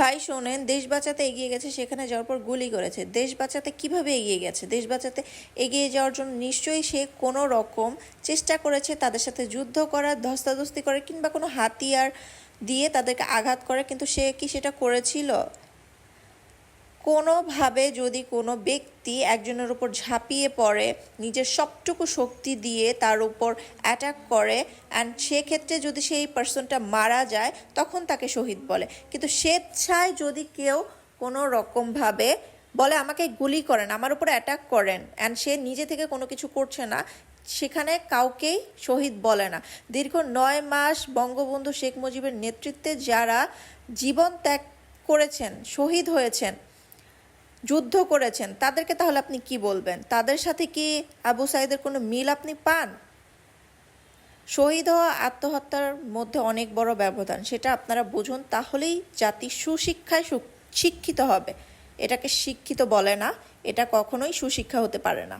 ভাই, শোনেন, দেশ বাঁচাতে এগিয়ে গেছে, সেখানে যাওয়ার পর গুলি করেছে। দেশ বাঁচাতে কীভাবে এগিয়ে গেছে? দেশ বাঁচাতে এগিয়ে যাওয়ার জন্য নিশ্চয়ই সে কোনো রকম চেষ্টা করেছে তাদের সাথে যুদ্ধ করার ধস্তাধস্তি করে, কিংবা কোনো হাতিয়ার দিয়ে তাদেরকে আঘাত করে, কিন্তু সে কি সেটা করেছিল? কোনোভাবে যদি কোনো ব্যক্তি একজনের উপর ঝাঁপিয়ে পড়ে, নিজের সবটুকু শক্তি দিয়ে তার উপর অ্যাটাক করে অ্যান্ড সেক্ষেত্রে যদি সেই পার্সনটা মারা যায়, তখন তাকে শহীদ বলে। কিন্তু স্বেচ্ছায় যদি কেউ কোনো রকমভাবে বলে, আমাকে গুলি করেন, আমার উপর অ্যাটাক করেন অ্যান্ড সে নিজে থেকে কোনো কিছু করছে না, সেখানে কাউকেই শহীদ বলে না। দীর্ঘ নয় মাস বঙ্গবন্ধু শেখ মুজিবের নেতৃত্বে যারা জীবন ত্যাগ করেছেন, শহীদ হয়েছেন যুদ্ধ করেছেন, তাদেরকে তাহলে আপনি কি বলবেন? তাদের সাথে কি আবু সাইদের কোনো মিল আপনি পান? শহীদ হওয়া, আত্মহত্যার মধ্যে অনেক বড় ব্যবধান, সেটা আপনারা বুঝুন, তাহলেই জাতি সুশিক্ষায় শিক্ষিত হবে। এটাকে শিক্ষিত বলে না, এটা কখনোই সুশিক্ষা হতে পারে না।